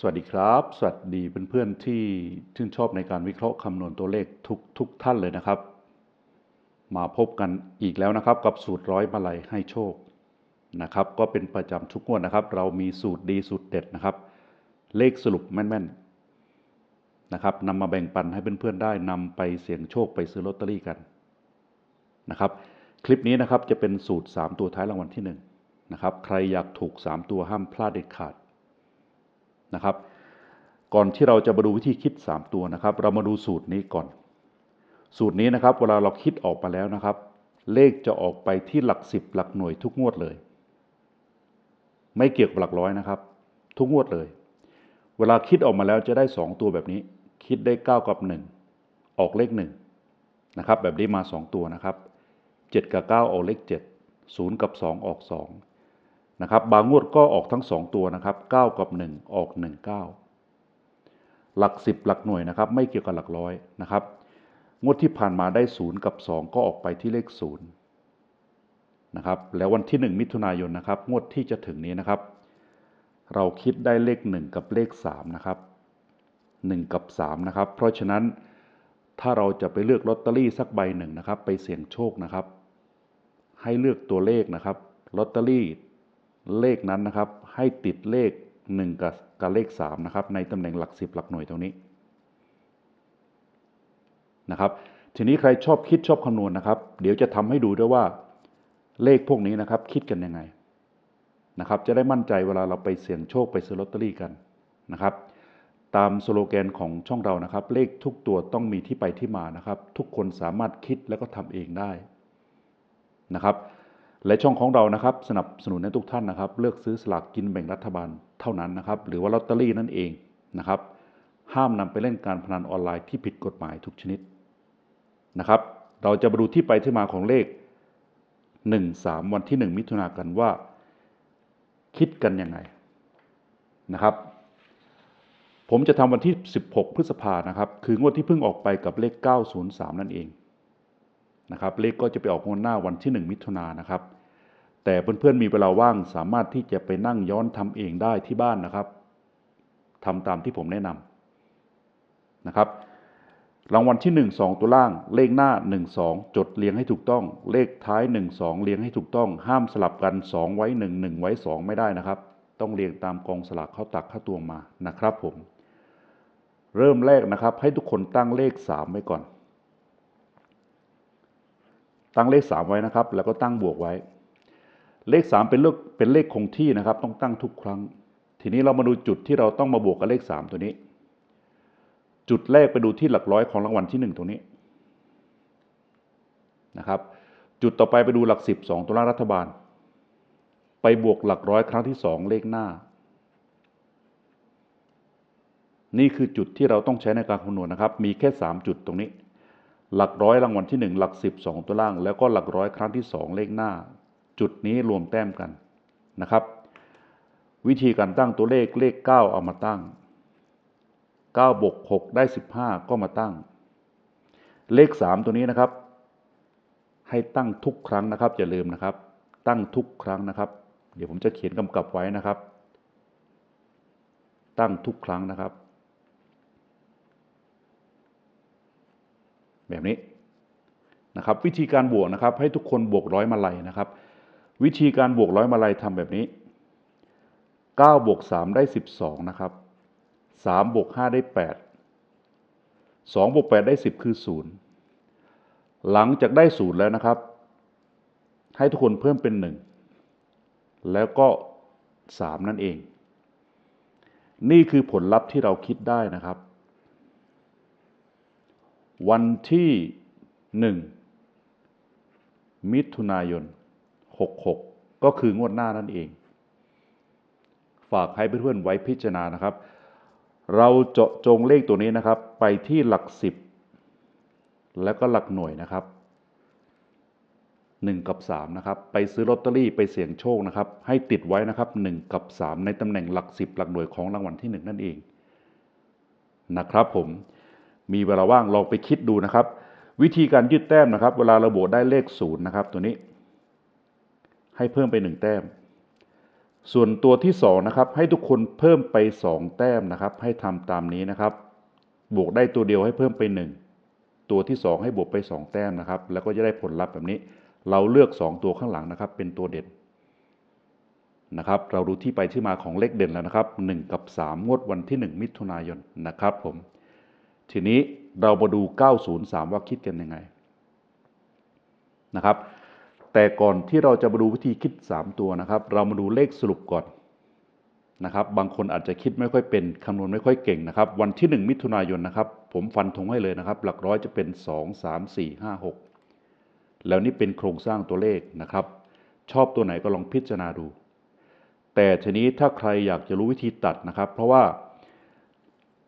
สวัสดีครับ สวัสดีเพื่อนๆที่ชื่นชอบในการวิเคราะห์คำนวณตัวเลขทุกทุกท่านเลยนะครับ มาพบกันอีกแล้วนะครับกับสูตรร้อยมาลัยให้โชคนะครับ ก็เป็นประจำทุกงวดนะครับ เรามีสูตรดีสูตรเด็ดนะครับ เลขสรุปแม่นๆนะครับนำมาแบ่งปันให้เพื่อนๆได้นำไปเสี่ยงโชคไปซื้อลอตเตอรี่กันนะครับ คลิปนี้นะครับจะเป็นสูตร 3 ตัวท้ายรางวัลที่1นะครับใครอยากถูก 3 ตัวห้ามพลาดเด็ดขาด นะครับ ก่อนที่เราจะมาดูวิธีคิด 3 ตัวนะครับ เรามาดูสูตรนี้ก่อน สูตรนี้นะครับ เวลาเราคิดออกมาแล้วนะครับ เลขจะออกไปที่หลักสิบหลักหน่วยทุกงวดเลย ไม่เกี่ยวกับหลักร้อยนะครับ ทุกงวดเลย เวลาคิดออกมาแล้วจะได้ 2 ตัวแบบนี้ คิดได้ 9 กับ 1 ออกเลข1นะครับ แบบนี้มา 2 ตัวนะครับ 7 กับ 9 ออกเลข 7 0 กับ 2 ออก 2 นะครับบางงวดก็ออกทั้ง 2 ตัวนะครับ 9 กับ 1 ออก 1 9 หลัก 10 หลักหน่วยนะครับ ไม่เกี่ยวกับหลักร้อยนะครับ งวดที่ผ่านมาได้ 0 กับ 2 ก็ออกไปที่เลข 0 นะครับ แล้ววันที่ 1 มิถุนายนนะครับ งวดที่จะถึงนี้นะครับ เราคิดได้เลข 1 กับเลข 3 นะครับ 1 กับ 3 นะครับ เพราะฉะนั้นถ้าเราจะไปเลือกลอตเตอรี่สักใบหนึ่งนะครับ ไปเสี่ยงโชคนะครับ ให้เลือกตัวเลขนะครับลอตเตอรี่ เลขนั้นนะครับ ให้ติดเลข 1 กับกับเลข3นะครับในตำแหน่งหลัก 10 หลักหน่วยตรงนี้นะครับ ทีนี้ใครชอบคิดชอบคำนวณนะครับ เดี๋ยวจะทำให้ดูด้วยว่าเลขพวกนี้นะครับ คิดกันยังไงนะครับ จะได้มั่นใจเวลาเราไปเสี่ยงโชคไปซื้อลอตเตอรี่กันนะครับ ตามสโลแกนของช่องเรานะครับ เลขทุกตัวต้องมีที่ไปที่มานะครับ ทุกคนสามารถคิดแล้วก็ทำเองได้นะครับ และช่องของเรานะครับสนับสนุนให้ทุกท่านนะครับ เลือกซื้อสลากกินแบ่งรัฐบาลเท่านั้นนะครับ หรือว่าลอตเตอรี่นั่นเองนะครับ ห้ามนำไปเล่นการพนันออนไลน์ที่ผิดกฎหมายทุกชนิดนะครับ เราจะมาดูที่ไปที่มาของเลข 1 3 วันที่ 1 มิถุนายนกันว่า คิดกันยังไงนะครับ ผมจะทำวันที่ 16 พฤษภานะครับ คืองวดที่เพิ่งออกไปกับเลข 903 นั่นเองนะครับเลขก็จะไปออกงวดหน้าวันที่ 1 มิถุนายนนะครับ แต่เพื่อนๆมีเวลาว่างสามารถที่จะไปนั่งย้อนทำเองได้ที่บ้านนะครับทำตามที่ผมแนะนำนะครับ รางวัลที่ 1 2 ตัวล่าง เลขหน้า 1 2 จดเรียงให้ถูกต้อง เลขท้าย 1 2 เรียงให้ถูกต้อง ห้ามสลับกัน 2 ไว้ 1 1 ไว้ 2 ไม่ได้นะครับ ต้องเรียงตามกองสลากเข้าตักเข้าตวงมานะครับผม เริ่มแรกนะครับ ให้ทุกคนตั้งเลข 3 ไว้ก่อน ตั้งเลข 3 ไว้นะครับ แล้วก็ตั้งบวกไว้ เลข 3 เป็นเลขเป็นเลขคงที่นะครับ ต้องตั้งทุกครั้ง ทีนี้เรามาดูจุดที่เราต้องมาบวกกับเลข 3 ตัวนี้ จุดแรกไปดูที่หลักร้อยของรางวัลที่ 1 ตรงนี้นะครับ จุดต่อไปไปดูหลัก 10 2ตัวล่างรัฐบาล ไปบวกหลักร้อยครั้งที่ 2 เลขหน้า นี่คือจุดที่เราต้องใช้ในการคำนวณนะครับ มีแค่ 3 จุดตรงนี้ หลักร้อยรางวัลที่ 1 หลัก 10 2 ตัวล่าง แล้วก็หลักร้อยครั้งที่ 2 เลขหน้า จุดนี้รวมแต้มกันนะครับ วิธีการตั้งตัวเลขเลข 9 เอามาตั้ง9บวก6ได้ 15 ก็มาตั้ง เลข 3 ตัวนี้นะครับ ให้ตั้งทุกครั้งนะครับ อย่าลืมนะครับ ตั้งทุกครั้งนะครับ เดี๋ยวผมจะเขียนกำกับไว้นะครับ ตั้งทุกครั้งนะครับ แบบนี้นะครับ วิธีการบวกนะครับ ให้ทุกคนบวกร้อยมาลัยนะครับ วิธีการบวกร้อยมาลัยทำแบบนี้9บวก3ได้ 12 นะครับ3บวก5ได้ 8 2บวก8ได้ 10 คือ 0 หลังจากได้ 0 แล้วนะครับ ให้ทุกคนเพิ่มเป็น 1 แล้วก็ 3 นั่นเอง นี่คือผลลัพธ์ที่เราคิดได้นะครับ วันที่ 1 มิถุนายน 66 ก็คืองวดหน้านั่นเอง ฝากให้เพื่อนๆไว้พิจารณานะครับ เราเจาะจงเลขตัวนี้นะครับ ไปที่หลักสิบแล้วก็หลักหน่วยนะครับ 1 กับ 3 นะครับ ไปซื้อลอตเตอรี่ไปเสี่ยงโชคนะครับ ให้ติดไว้นะครับ 1 กับ 3 ในตำแหน่งหลักสิบหลักหน่วยของรางวัลที่ 1 นั่นเองนะครับผมมีเวลาว่างลองไปคิดดูนะครับ วิธีการยืดแต้มนะครับ เวลาเราโบวกได้เลขศูนย์นะครับ ตัวนี้ ให้เพิ่มไป 1 แต้ม ส่วนตัวที่สองนะครับให้ทุกคนเพิ่มไปสองแต้มนะครับ ให้ทำตามนี้นะครับ บวกได้ตัวเดียวให้เพิ่มไปหนึ่งตัวที่สองให้บวกไปสองแต้มนะครับ แล้วก็จะได้ผลลัพธ์แบบนี้ เราเลือกสองตัวข้างหลังนะครับ เป็นตัวเด่นนะครับ เราดูที่ไปที่มาของเลขเด่นแล้วนะครับหนึ่งกับสามงวดวันที่หนึ่งมิถุนายนนะครับผมทีนี้เรามาดู 903 ว่าคิดกันยังไงนะครับ แต่ก่อนที่เราจะมาดูวิธีคิด 3 ตัวนะครับ เรามาดูเลขสรุปก่อนนะครับ บางคนอาจจะคิดไม่ค่อยเป็นคำนวณไม่ค่อยเก่งนะครับ วันที่ 1 มิถุนายนนะครับ ผมฟันธงให้เลยนะครับ หลักร้อยจะเป็น 2 3 4 5 6 แล้วนี่เป็นโครงสร้างตัวเลขนะครับ ชอบตัวไหนก็ลองพิจารณาดู แต่ทีนี้ถ้าใครอยากจะรู้วิธีตัดนะครับ เพราะว่า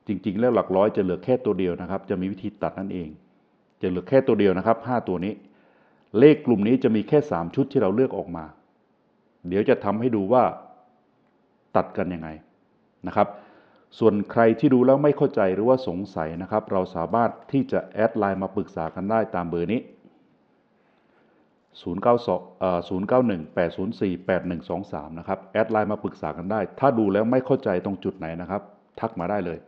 จริงๆ แล้วหลักร้อยจะเหลือแค่ตัวเดียวนะครับ จะมีวิธีตัดนั่นเอง จะเหลือแค่ตัวเดียวนะครับ 5 ตัวนี้ เลขกลุ่มนี้จะมีแค่ 3 ชุดที่เราเลือกออกมา เดี๋ยวจะทำให้ดูว่าตัดกันยังไงนะครับ ส่วนใครที่ดูแล้วไม่เข้าใจหรือว่าสงสัยนะครับ เราสามารถที่จะแอดไลน์มาปรึกษากันได้ตามเบอร์นี้0 9 0 9 1 8 0 4 8 1 2 3 นะครับ แอดไลน์มาปรึกษากันได้ ถ้าดูแล้วไม่เข้าใจตรงจุดไหนนะครับ ทักมาได้เลย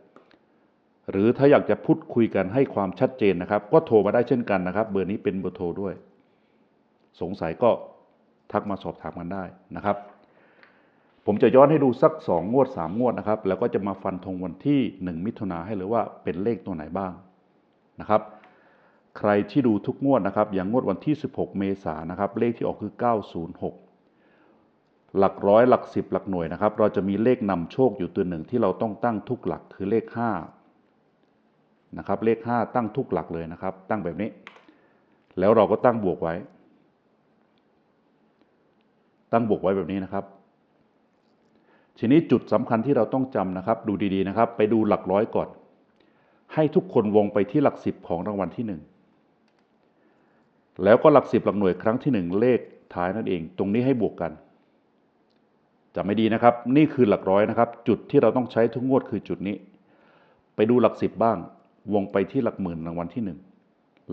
หรือถ้าอยากจะพูดคุยกันให้ความชัดเจนนะครับ ก็โทรมาได้เช่นกันนะครับ เบอร์นี้เป็นเบอร์โทรด้วย สงสัยก็ทักมาสอบถามกันได้นะครับ ผมจะย้อนให้ดูสัก 2 งวด 3 งวดนะครับ แล้วก็จะมาฟันธงวันที่ 1 มิถุนาให้เลยว่าเป็นเลขตัวไหนบ้างนะครับ ใครที่ดูทุกงวดนะครับ อย่างงวดวันที่ 16 เมษายนนะครับ เลขที่ออกคือ 906 หลักร้อยหลักสิบหลักหน่วยนะครับ เราจะมีเลขนำโชคอยู่ตัวหนึ่งที่เราต้องตั้งทุกหลักคือเลข 5 นะครับ เลข 5 ตั้งทุกหลักเลยนะครับ ตั้งแบบนี้ แล้วเราก็ตั้งบวกไว้ ตั้งบวกไว้แบบนี้นะครับ ทีนี้จุดสำคัญที่เราต้องจำนะครับ ดูดีๆนะครับ ไปดูหลักร้อยก่อน ให้ทุกคนวงไปที่หลักสิบของรางวัลที่หนึ่งแล้วก็หลักสิบหลักหน่วยครั้งที่หนึ่งเลขท้ายนั่นเอง ตรงนี้ให้บวกกันจำไม่ดีนะครับ นี่คือหลักร้อยนะครับ จุดที่เราต้องใช้ทุกงวดคือจุดนี้ ไปดูหลักสิบบ้าง วงไปที่หลักหมื่นรางวัลที่หนึ่ง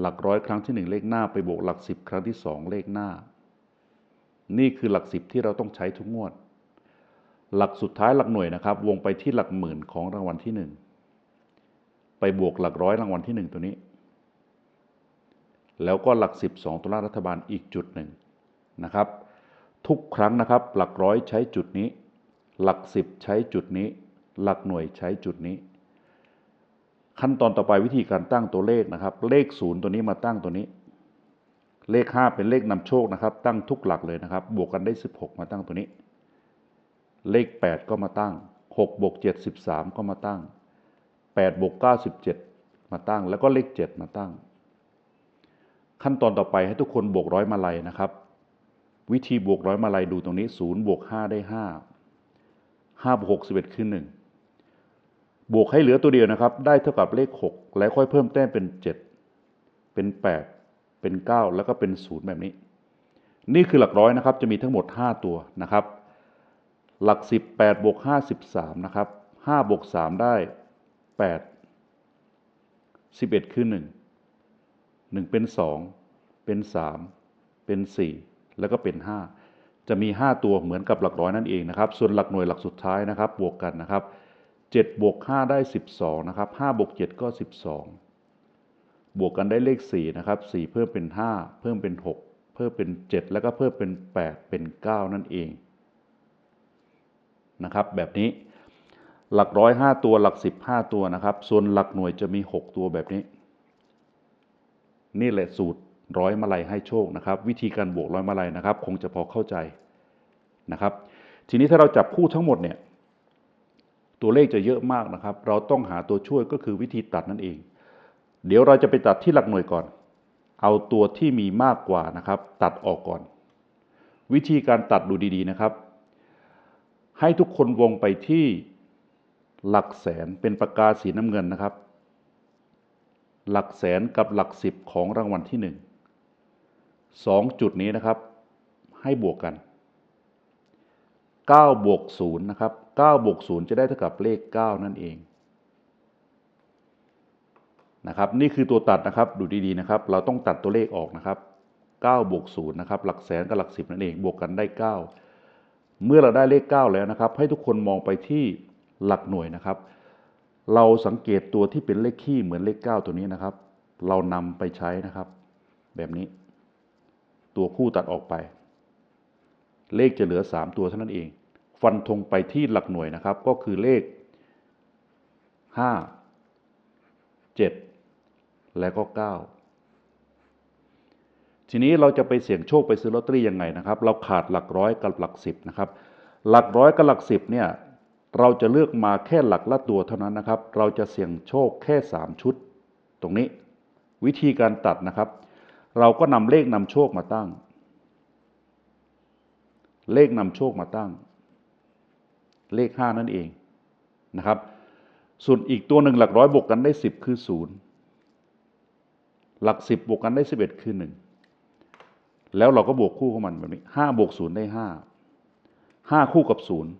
หลักร้อยครั้งที่หนึ่งเลขหน้าไปบวกหลักสิบครั้งที่สองเลขหน้า นี่คือหลักสิบที่เราต้องใช้ทุกงวด หลักสุดท้ายหลักหน่วยนะครับ วงไปที่หลักหมื่นของรางวัลที่หนึ่งไปบวกหลักร้อยรางวัลที่หนึ่งตัวนี้ แล้วก็หลักสิบสองตัวล่ารัฐบาลอีกจุดหนึ่งนะครับ ทุกครั้งนะครับ หลักร้อยใช้จุดนี้ หลักสิบใช้จุดนี้ หลักหน่วยใช้จุดนี้ ขั้นตอนต่อไปวิธีการตั้งตัวเลขนะครับ เลขศูนย์ตัวนี้มาตั้งตัวนี้ เลขห้าเป็นเลขนำโชคนะครับ ตั้งทุกหลักเลยนะครับ บวกกันได้สิบหกมาตั้งตัวนี้ เลขแปดก็มาตั้งหกบวกเจ็ดสิบสามก็มาตั้งแปดบวกเก้าสิบเจ็ดมาตั้ง แล้วก็เลขเจ็ดมาตั้ง ขั้นตอนต่อไปให้ทุกคนบวกร้อยมาลัยนะครับ วิธีบวกร้อยมาลัยดูตรงนี้ศูนย์บวกห้าได้ห้าห้าบวกหกสิบเอ็ดคือหนึ่งบวกให้เหลือตัวเดียวนะครับ ได้เท่ากับเลขหกแล้วค่อยเพิ่มแต้มเป็นเจ็ดเป็นแปด เป็นเก้าแล้วก็เป็นศูนย์แบบนี้ นี่คือหลักร้อยนะครับ จะมีทั้งหมดห้าตัวนะครับ หลักสิบแปดบวกห้าสิบสามนะครับห้าบวกสามได้แปดสิบเอ็ดคือหนึ่งหนึ่งเป็นสองเป็นสามเป็นสี่แล้วก็เป็นห้าจะมีห้าตัวเหมือนกับหลักร้อยนั่นเองนะครับ ส่วนหลักหน่วยหลักสุดท้ายนะครับ บวกกันนะครับเจ็ดบวกห้าได้สิบสองนะครับห้าบวกเจ็ดก็สิ บวกกันได้เลขสี่นะครับสี่เพิ่มเป็นห้าเพิ่มเป็นหกเพิ่มเป็นเจ็ดแล้วก็เพิ่มเป็นแปดเป็นเก้านั่นเองนะครับแบบนี้หลักร้อยห้าตัวหลักสิบห้าตัวนะครับ ส่วนหลักหน่วยจะมีหกตัวแบบนี้ นี่แหละสูตรร้อยมาลัยให้โชคนะครับ วิธีการบวกร้อยมาลัยนะครับ คงจะพอเข้าใจนะครับ ทีนี้ถ้าเราจับคู่ทั้งหมดเนี่ยตัวเลขจะเยอะมากนะครับ เราต้องหาตัวช่วยก็คือวิธีตัดนั่นเอง เดี๋ยวเราจะไปตัดที่หลักหน่วยก่อน เอาตัวที่มีมากกว่านะครับ ตัดออกก่อน วิธีการตัดดูดีๆนะครับ ให้ทุกคนวงไปที่หลักแสนเป็นปากกาสีน้ำเงินนะครับ หลักแสนกับหลักสิบของรางวัลที่หนึ่งสองจุดนี้นะครับ ให้บวกกัน9บวก0นะครับ9บวก0จะได้เท่ากับเลข 9 นั่นเอง นะครับนี่คือตัวตัดนะครับดูดีๆนะครับ เราต้องตัดตัวเลขออกนะครับ9บวก0นะครับหลักแสนกับหลักสิบนั่นเองบวกกันได้ 9 เมื่อเราได้เลข 9 แล้วนะครับ ให้ทุกคนมองไปที่หลักหน่วยนะครับ เราสังเกตตัวที่เป็นเลขคี่เหมือนเลข 9 ตัวนี้นะครับ เรานำไปใช้นะครับ แบบนี้ ตัวคู่ตัดออกไป เลขจะเหลือ 3 ตัวเท่านั้นเอง ฟันธงไปที่หลักหน่วยนะครับ ก็คือเลข 5 7 และก็ 9 ทีนี้เราจะไปเสี่ยงโชคไปซื้อลอตเตอรี่ยังไงนะครับ เราขาดหลักร้อยกับหลักสิบนะครับหลักร้อยกับหลักสิบเนี่ยเราจะเลือกมาแค่หลักละตัวเท่านั้นนะครับ เราจะเสี่ยงโชคแค่ 3 ชุด ตรงนี้วิธีการตัดนะครับ เราก็นำเลขนำโชคมาตั้ง เลขนำโชคมาตั้ง เลข 5 นั่นเองนะครับ ส่วนอีกตัวหนึ่งหลักร้อยบวกกันได้ 10 คือ 0 หลัก10บบวกกันได้11คือ1แล้วเราก็บวกคู่ของมันแบบนี้ห้าบวกศูนย์ได้ห้าห้าคู่กับศูนย์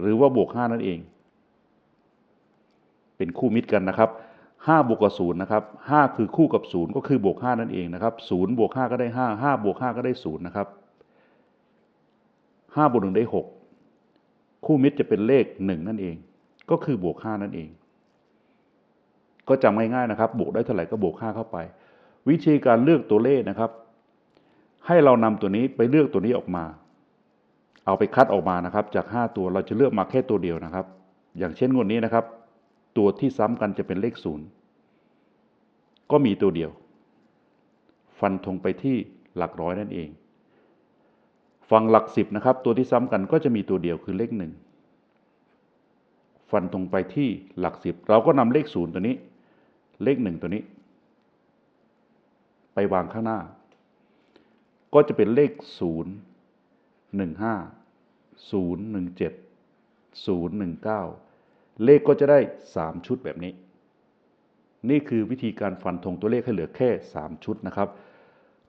หรือว่าบวกห้านั่นเอง เป็นคู่มิตรกันนะครับห้าบวกกับศูนย์นะครับห้าคือคู่กับศูนย์ก็คือบวกห้านั่นเองนะครับศูนย์บวกห้าก็ได้ห้าห้าบวกห้าก็ได้ศูนย์นะครับห้าบวกหนึ่งได้หกคู่มิตรจะเป็นเลขหนึ่งนั่นเอง ก็คือบวกห้านั่นเอง ก็จำง่ายๆนะครับ บวกได้เท่าไหร่ก็บวกห้าเข้าไป วิธีการเลือกตัวเลขนะครับ ให้เรานำตัวนี้ไปเลือกตัวนี้ออกมา เอาไปคัดออกมานะครับ จาก 5 ตัวเราจะเลือกมาแค่ตัวเดียวนะครับ อย่างเช่นงวดนี้นะครับ ตัวที่ซ้ำกันจะเป็นเลขศูนย์ก็มีตัวเดียว ฟันธงไปที่หลักร้อยนั่นเอง ฝั่งหลักสิบนะครับ ตัวที่ซ้ำกันก็จะมีตัวเดียวคือเลขหนึ่งฟันธงไปที่หลักสิบเราก็นำเลขศูนย์ตัวนี้ เลขหนึ่งตัวนี้ ไปวางข้างหน้า ก็จะเป็นเลข 0 1 5 0 1 7 0 1 9 เลขก็จะได้ 3 ชุดแบบนี้ นี่คือวิธีการฟันธงตัวเลขให้เหลือแค่ 3 ชุดนะครับ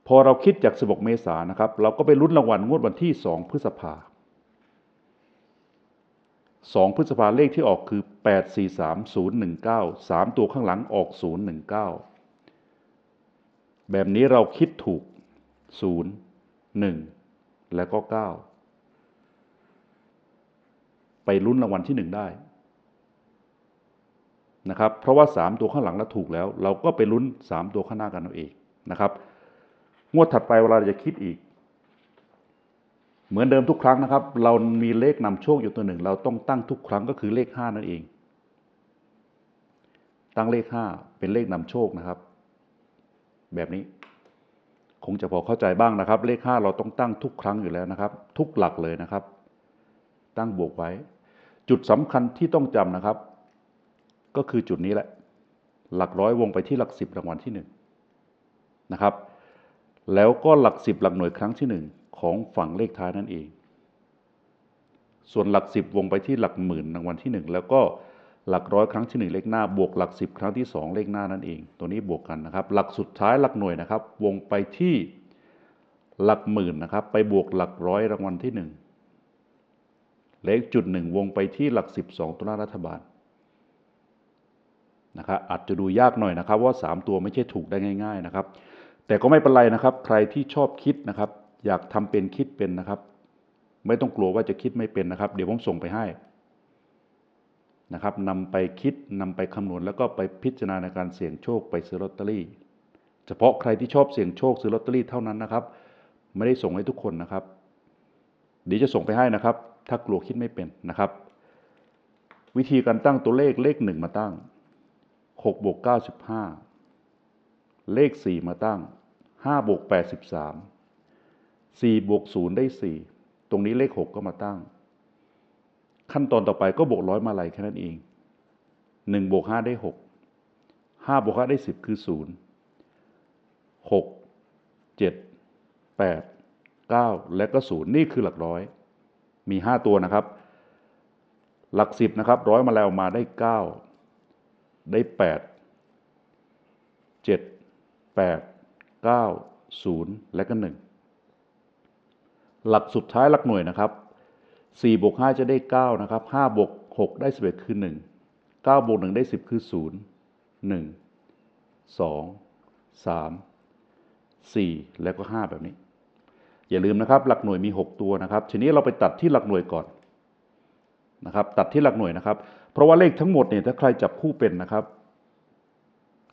พอเราคิดจาก 16 เมษายนนะครับ เราก็ไปลุ้นรางวัลงวดวันที่ 2 พฤษภา2 พฤษภาเลขที่ออกคือ 8 4 3 0 1 9 3 ตัวข้างหลังออก 0 1 9 แบบนี้เราคิดถูก 0 1 แล้วก็ 9 ไปลุ้นรางวัลที่ 1 ได้นะครับเพราะว่า 3 ตัวข้างหลังเราถูกแล้ว เราก็ไปลุ้น 3 ตัวข้างหน้ากันเอาเองนะครับ งวดถัดไปเวลาเราจะคิดอีก เหมือนเดิมทุกครั้งนะครับ เรามีเลขนำโชคอยู่ตัวหนึ่ง เราต้องตั้งทุกครั้งก็คือเลข 5 นั่นเอง ตั้งเลข 5 เป็นเลขนำโชคนะครับ แบบนี้ คงจะพอเข้าใจบ้างนะครับ เลข 5 เราต้องตั้งทุกครั้งอยู่แล้วนะครับ ทุกหลักเลยนะครับ ตั้งบวกไว้ จุดสำคัญที่ต้องจำนะครับ ก็คือจุดนี้แหละ หลักร้อยวงไปที่หลักสิบรางวัลที่หนึ่งนะครับ แล้วก็หลักสิบหลักหน่วยครั้งที่หนึ่งของฝั่งเลขท้ายนั่นเอง ส่วนหลักสิบวงไปที่หลักหมื่นรางวัลที่หนึ่งแล้วก็ หลักร้อยครั้งที่หนึ่งเลขหน้าบวกหลักสิบครั้งที่สองเลขหน้านั่นเอง ตัวนี้บวกกันนะครับ หลักสุดท้ายหลักหน่วยนะครับ วงไปที่หลักหมื่นนะครับ ไปบวกหลักร้อยรางวัลที่หนึ่งเลขจุดหนึ่งวงไปที่หลักสิบสองตัวหน้ารัฐบาลนะครับอาจจะดูยากหน่อยนะครับว่า 3 ตัวไม่ใช่ถูกได้ง่าย ๆนะครับ แต่ก็ไม่เป็นไรนะครับ ใครที่ชอบคิดนะครับ อยากทำเป็นคิดเป็นนะครับ ไม่ต้องกลัวว่าจะคิดไม่เป็นนะครับ เดี๋ยวผมส่งไปให้ นะครับนำไปคิดนำไปคำนวณแล้วก็ไปพิจารณาในการเสี่ยงโชคไปซื้อลอตเตอรี่ เฉพาะใครที่ชอบเสี่ยงโชคซื้อลอตเตอรี่เท่านั้นนะครับ ไม่ได้ส่งให้ทุกคนนะครับเดี๋ยวจะส่งไปให้นะครับ ถ้ากลัวคิดไม่เป็นนะครับ วิธีการตั้งตัวเลขเลขหนึ่งมาตั้งหกบวกเก้าสิบห้าเลขสี่มาตั้งห้าบวกแปดสิบสามสี่บวกศูนย์ได้สี่ตรงนี้เลขหกก็มาตั้ง ขั้นตอนต่อไปก็บวกร้อยมาลัยแค่นั้นเองหนึ่งบวกห้าได้หกห้าบวกห้าได้สิบคือศูนย์หกเจ็ดแปดเก้าและก็ศูนย์นี่คือหลักร้อย มีห้าตัวนะครับ หลักสิบนะครับร้อยมาแล้วมาได้เก้าได้แปดเจ็ดแปดเก้าศูนย์และก็หนึ่งหลักสุดท้ายหลักหน่วยนะครับ สี่บวกห้าจะได้เก้านะครับห้าบวกหกได้สิบคือหนึ่งเก้าบวกหนึ่งได้สิบคือศูนย์หนึ่งสองสามสี่แล้วก็ห้าแบบนี้ อย่าลืมนะครับ หลักหน่วยมี 6 ตัวนะครับ ทีนี้เราไปตัดที่หลักหน่วยก่อนนะครับ ตัดที่หลักหน่วยนะครับ เพราะว่าเลขทั้งหมดเนี่ยถ้าใครจับคู่เป็นนะครับ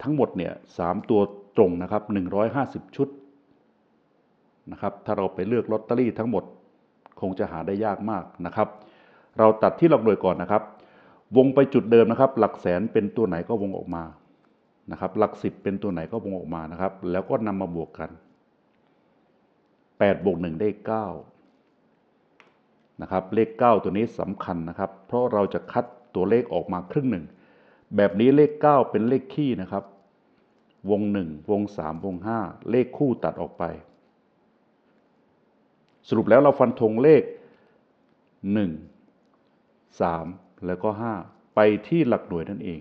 ทั้งหมดเนี่ยสามตัวตรงนะครับ 150 ชุดนะครับ ถ้าเราไปเลือกลอตเตอรี่ทั้งหมด งจะหาได้ยากมากนะครับ เราตัดที่หลักหน่วยก่อนนะครับ วงไปจุดเดิมนะครับ หลักแสนเป็นตัวไหนก็วงออกมานะครับ หลักสิบเป็นตัวไหนก็วงออกมานะครับ แล้วก็นำมาบวกกัน8บวก1ได้9นะครับเลข 9 ตัวนี้สำคัญนะครับ เพราะเราจะคัดตัวเลขออกมาครึ่งหนึ่ง แบบนี้เลข 9 เป็นเลขคี่นะครับ วง 1 วง 3 วง 5 เลขคู่ตัดออกไป สรุปแล้วเราฟันธงเลข 1 3 แล้วก็ 5 ไปที่หลักหน่วยนั่นเอง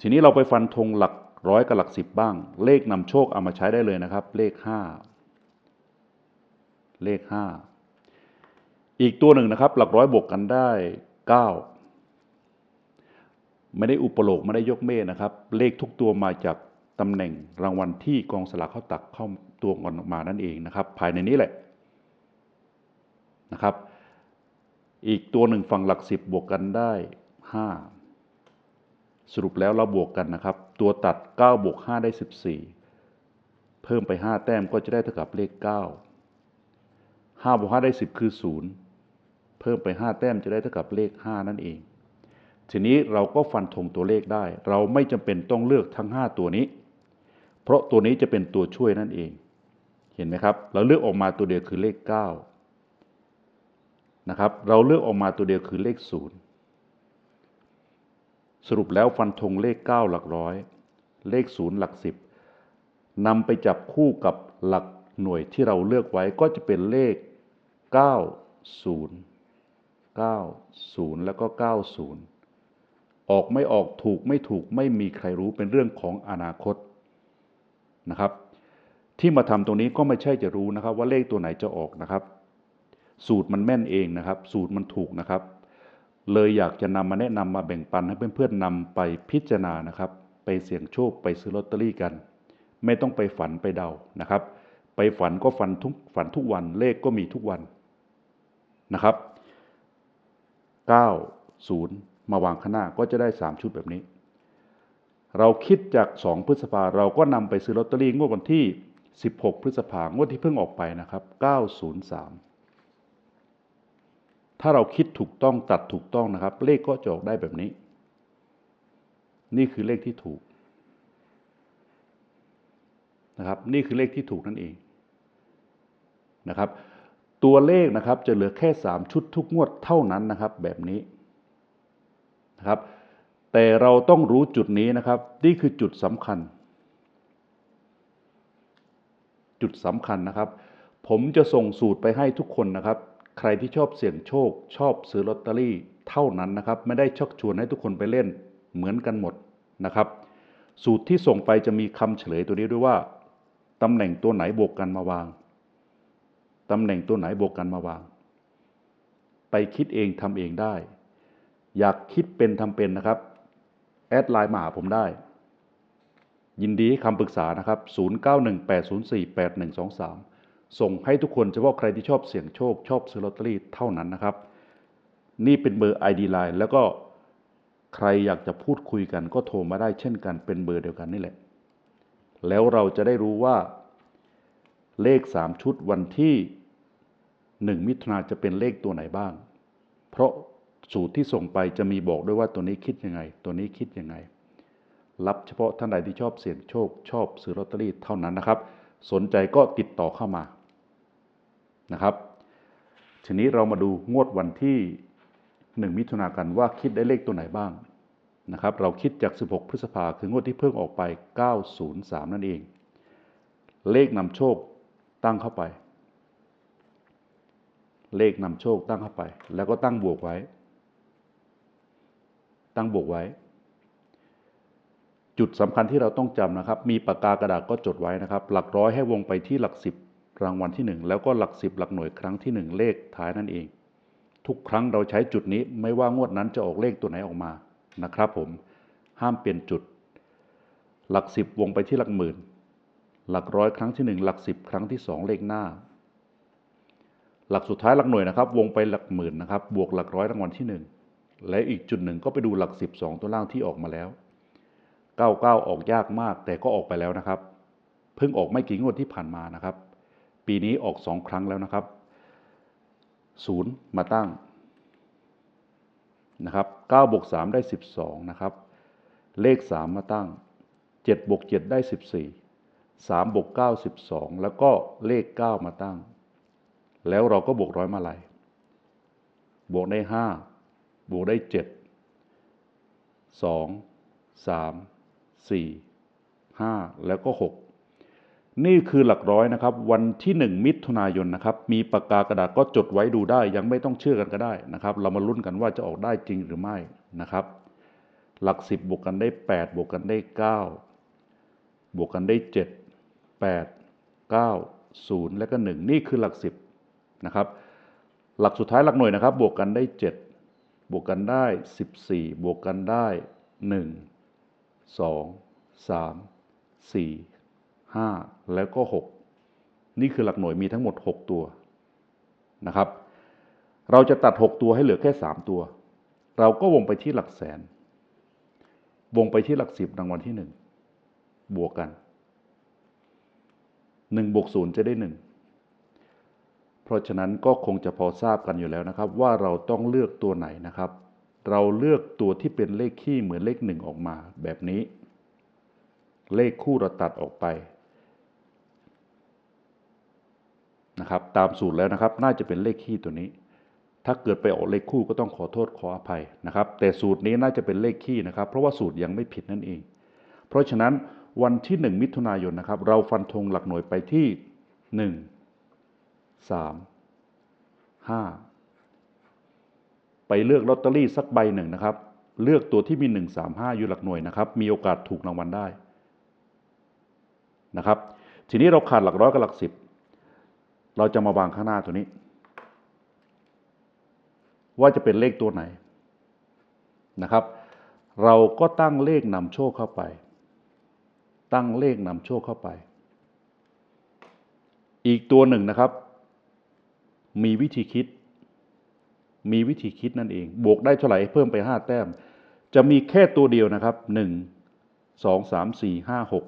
ทีนี้เราไปฟันธงหลักร้อยกับหลักสิบบ้าง เลขนำโชคเอามาใช้ได้เลยนะครับ เลข 5 เลข 5 อีกตัวหนึ่งนะครับ หลักร้อยบวกกันได้ 9 ไม่ได้อุปโลกไม่ได้ยกเมฆนะครับ เลขทุกตัวมาจาก ตำแหน่งรางวัลที่กองสลากเข้าตักเข้าตัวก่อนออกมานั่นเองนะครับ ภายในนี้แหละนะครับ อีกตัวหนึ่งฝั่งหลักสิบบวกกันได้ 5 สรุปแล้วเราบวกกันนะครับ ตัวตัด 9 บวก 5 ได้ 14 เพิ่มไป 5 แต้มก็จะได้เท่ากับเลข 9 5บวก5ได้ 10 คือ 0 เพิ่มไป 5 แต้มจะได้เท่ากับเลข 5 นั่นเองทีนี้เราก็ฟันธงตัวเลขได้ เราไม่จำเป็นต้องเลือกทั้ง 5 ตัวนี้ ราะตัวนี้จะเป็นตัวช่วยนั่นเอง เห็นไหมครับ เราเลือกออกมาตัวเดียวคือเลข 9 นะครับ เราเลือกออกมาตัวเดียวคือเลข 0 สรุปแล้วฟันธงเลข 9 หลักร้อย เลข 0 หลัก 10นำไปจับคู่กับหลักหน่วยที่เราเลือกไว้ก็จะเป็นเลข 90 90 แล้วก็ 90 ออกไม่ออกถูกไม่ถูกไม่มีใครรู้เป็นเรื่องของอนาคต นะครับ ที่มาทำตรงนี้ก็ไม่ใช่จะรู้นะครับ ว่าเลขตัวไหนจะออกนะครับ สูตรมันแม่นเองนะครับ สูตรมันถูกนะครับ เลยอยากจะนำมาแนะนำมาแบ่งปันให้เพื่อนๆนำไปพิจารณานะครับ ไปเสี่ยงโชคไปซื้อลอตเตอรี่กัน ไม่ต้องไปฝันไปเดานะครับ ไปฝันก็ฝันทุกฝันทุกวันเลขก็มีทุกวันนะครับ 9 0 มาวางข้างหน้าก็จะได้ 3 ชุดแบบนี้ เราคิดจาก 2 พฤษภาเราก็นำไปซื้อลอตเตอรี่งวดวันที่ 16 พฤษภางวดที่เพิ่งออกไปนะครับ 903 ถ้าเราคิดถูกต้องตัดถูกต้องนะครับ เลขก็จะออกได้แบบนี้ นี่คือเลขที่ถูกนะครับ นี่คือเลขที่ถูกนั่นเองนะครับ ตัวเลขนะครับจะเหลือแค่ 3 ชุดทุกงวดเท่านั้นนะครับ แบบนี้นะครับ แต่เราต้องรู้จุดนี้นะครับ นี่คือจุดสำคัญ จุดสำคัญนะครับ ผมจะส่งสูตรไปให้ทุกคนนะครับ ใครที่ชอบเสี่ยงโชค ชอบซื้อลอตเตอรี่เท่านั้นนะครับ ไม่ได้ชักชวนให้ทุกคนไปเล่นเหมือนกันหมดนะครับ สูตรที่ส่งไปจะมีคำเฉลยตัวนี้ด้วยว่าตำแหน่งตัวไหนบวกกันมาวางตำแหน่งตัวไหนบวกกันมาวาง ไปคิดเองทำเองได้ อยากคิดเป็นทำเป็นนะครับ แอดไลน์มาหาผมได้ ยินดีให้คำปรึกษานะครับ 0918048123 ส่งให้ทุกคนเฉพาะใครที่ชอบเสี่ยงโชค ชอบซื้อลอตเตอรี่เท่านั้นนะครับ นี่เป็นเบอร์ ID Line แล้วก็ใครอยากจะพูดคุยกันก็โทรมาได้เช่นกันเป็นเบอร์เดียวกันนี่แหละ แล้วเราจะได้รู้ว่า เลข 3 ชุดวันที่ 1 มิถุนาจะเป็นเลขตัวไหนบ้าง เพราะ สูตรที่ส่งไปจะมีบอกด้วยว่าตัวนี้คิดยังไง ตัวนี้คิดยังไง รับเฉพาะท่านใดที่ชอบเสี่ยงโชค ชอบซื้อลอตเตอรี่เท่านั้นนะครับ สนใจก็ติดต่อเข้ามานะครับ ทีนี้เรามาดูงวดวันที่ 1 มิถุนากันว่าคิดได้เลขตัวไหนบ้างนะครับ เราคิดจาก 16 พฤษภาคืองวดที่เพิ่งออกไป 903 นั่นเอง เลขนำโชคตั้งเข้าไป เลขนำโชคตั้งเข้าไป แล้วก็ตั้งบวกไว้ ตั้งบวกไว้ จุดสำคัญที่เราต้องจำนะครับ มีปากกากระดาษก็จดไว้นะครับ หลักร้อยให้วงไปที่หลักสิบรางวัลที่ 1 แล้วก็หลักสิบหลักหน่วยครั้งที่ 1 เลขท้ายนั่นเอง ทุกครั้งเราใช้จุดนี้ไม่ว่างวดนั้นจะออกเลขตัวไหนออกมานะครับ ผมห้ามเปลี่ยนจุด หลักสิบวงไปที่หลักหมื่น หลักร้อยครั้งที่หนึ่งหลักสิบครั้งที่สองเลขหน้า หลักสุดท้ายหลักหน่วยนะครับ วงไปหลักหมื่นนะครับ บวกหลักร้อยรางวัลที่หนึ่ง และอีกจุดหนึ่งก็ไปดูหลักสิบสองตัวล่างที่ออกมาแล้วเก้าเก้าออกยากมาก แต่ก็ออกไปแล้วนะครับ เพิ่งออกไม่กี่งวดที่ผ่านมานะครับ ปีนี้ออกสองครั้งแล้วนะครับศูนย์มาตั้งนะครับเก้าบวกสามได้สิบสองนะครับ เลขสามมาตั้งเจ็ดบวกเจ็ดได้สิบสี่สามบวกเก้าสิบสองแล้วก็เลขเก้ามาตั้ง แล้วเราก็บวกร้อยมาลัยบวกได้ห้า บวกได้เจ็ดสองสามสี่ห้าแล้วก็หกนี่คือหลักร้อยนะครับ วันที่หนึ่งมิถุนายนนะครับ มีปากกากระดาษก็จดไว้ดูได้ ยังไม่ต้องเชื่อกันก็ได้นะครับ เรามาลุ้นกันว่าจะออกได้จริงหรือไม่นะครับ หลักสิบบวกกันได้แปดบวกกันได้เก้าบวกกันได้เจ็ดแปดเก้าศูนย์และก็หนึ่งนี่คือหลักสิบนะครับหลักสุดท้ายหลักหน่วยนะครับ บวกกันได้เจ็ด บวกกันได้สิบวกกันได้หนึ่งสองสามสี่ห้าแล้วก็หกนี่คือหลักหน่วยมีทั้งหมดหกตัวนะครับ เราจะตัดหกตัวให้เหลือแค่สามตัว เราก็วงไปที่หลักแสน วงไปที่หลักสิบรางวัลที่หนึ่งบวกกันหนึ่งบวกศูนย์จะได้หนึ่งเพ ราะฉะนั้นก็คงจะพอทราบกันอยู่แล้วนะครับ ว่าเราต้องเลือกตัวไหนนะครับ เราเลือกตัวที่เป็นเลขคี่เหมือนเลขหนึ่งออกมาแบบนี้ เลขคู่เราตัดออกไปนะครับตามสูตรแล้วนะครับน่าจะเป็นเลขคี่ตัวนี้ ถ้าเกิดไปออกเลขคู่ก็ต้องขอโทษขออภัยนะครับ แต่สูตรนี้น่าจะเป็นเลขคี่นะครับ เพราะว่าสูตรยังไม่ผิดนั่นเอง เพราะฉะนั้นวันที่ 1 มิถุนายนนะครับ เราฟันธงหลักหน่วยไปที่ 1 3 5ไปเลือกลอตเตอรี่สักใบหนึ่งนะครับ เลือกตัวที่มี1 3 5อยู่หลักหน่วยนะครับ มีโอกาสถูกรางวัลได้นะครับ ทีนี้เราขาดหลักร้อยกับหลักสิบเราจะมาวางข้างหน้าตัวนี้ ว่าจะเป็นเลขตัวไหนนะครับ เราก็ตั้งเลขนำโชคเข้าไป ตั้งเลขนำโชคเข้าไป อีกตัวหนึ่งนะครับ มีวิธีคิด มีวิธีคิดนั่นเอง บวกได้เท่าไหร่เพิ่มไปห้าแต้ม จะมีแค่ตัวเดียวนะครับหนึ่งสองสามสี่ห้าหก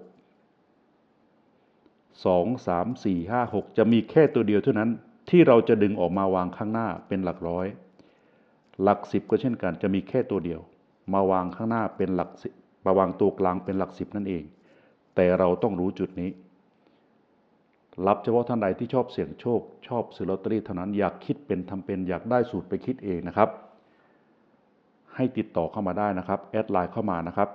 สองสามสี่ห้าหกจะมีแค่ตัวเดียวเท่านั้นที่เราจะดึงออกมาวางข้างหน้าเป็นหลักร้อย หลักสิบก็เช่นกันจะมีแค่ตัวเดียว มาวางข้างหน้าเป็นหลักมาวางตัวกลางเป็นหลักสิบนั่นเอง แต่เราต้องรู้จุดนี้ รับเฉพาะท่านใดที่ชอบเสี่ยงโชค ชอบซื้อลอตเตอรี่เท่านั้นอยากคิดเป็นทำเป็นอยากได้สูตรไปคิดเองนะครับ ให้ติดต่อเข้ามาได้นะครับแอดไลน์เข้ามานะครับ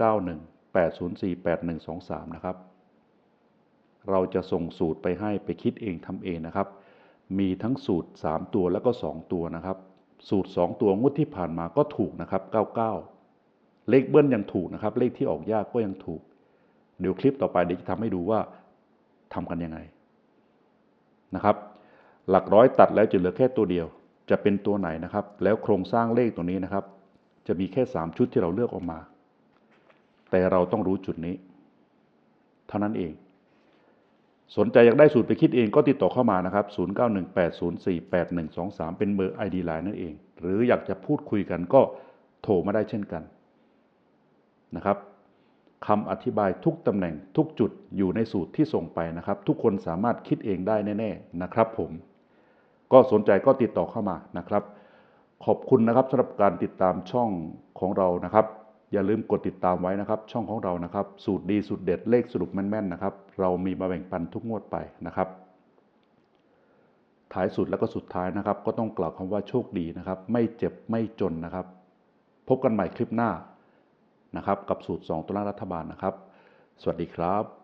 091 804 8123 นะครับ เราจะส่งสูตรไปให้ไปคิดเองทำเองนะครับ มีทั้งสูตร 3 ตัวแล้วก็ 2 ตัวนะครับ สูตร 2 ตัวงวดที่ผ่านมาก็ถูกนะครับ 99 เลขเบิ้ลยังถูกนะครับ เลขที่ออกยากก็ยังถูก เดี๋ยวคลิปต่อไปเดี๋ยวจะทำให้ดูว่า ทำกันยังไงนะครับ หลักร้อยตัดแล้วจะเหลือแค่ตัวเดียว จะเป็นตัวไหนนะครับ แล้วโครงสร้างเลขตัวนี้นะครับ จะมีแค่ 3 ชุดที่เราเลือกออกมา แต่เราต้องรู้จุดนี้ เท่านั้นเอง สนใจอยากได้สูตรไปคิดเองก็ติดต่อเข้ามานะครับ 0918048123 เป็นเบอร์ ID Line นั่นเอง หรืออยากจะพูดคุยกันก็โทรมาได้เช่นกันนะครับ คำอธิบายทุกตำแหน่งทุกจุดอยู่ในสูตรที่ส่งไปนะครับ ทุกคนสามารถคิดเองได้แน่ๆนะครับผม ก็สนใจก็ติดต่อเข้ามานะครับ ขอบคุณนะครับสำหรับการติดตามช่องของเรานะครับ อย่าลืมกดติดตามไว้นะครับ ช่องของเรานะครับ สูตรดีสูตรเด็ดเลขสรุปแม่นๆนะครับ เรามีมาแบ่งปันทุกงวดไปนะครับท้ายสุดแล้วก็สุดท้ายนะครับ ก็ต้องกล่าวคำว่าโชคดีนะครับ ไม่เจ็บไม่จนนะครับ พบกันใหม่คลิปหน้า นะครับ กับสูตร 2 ตัวล่างรัฐบาลนะครับ สวัสดีครับ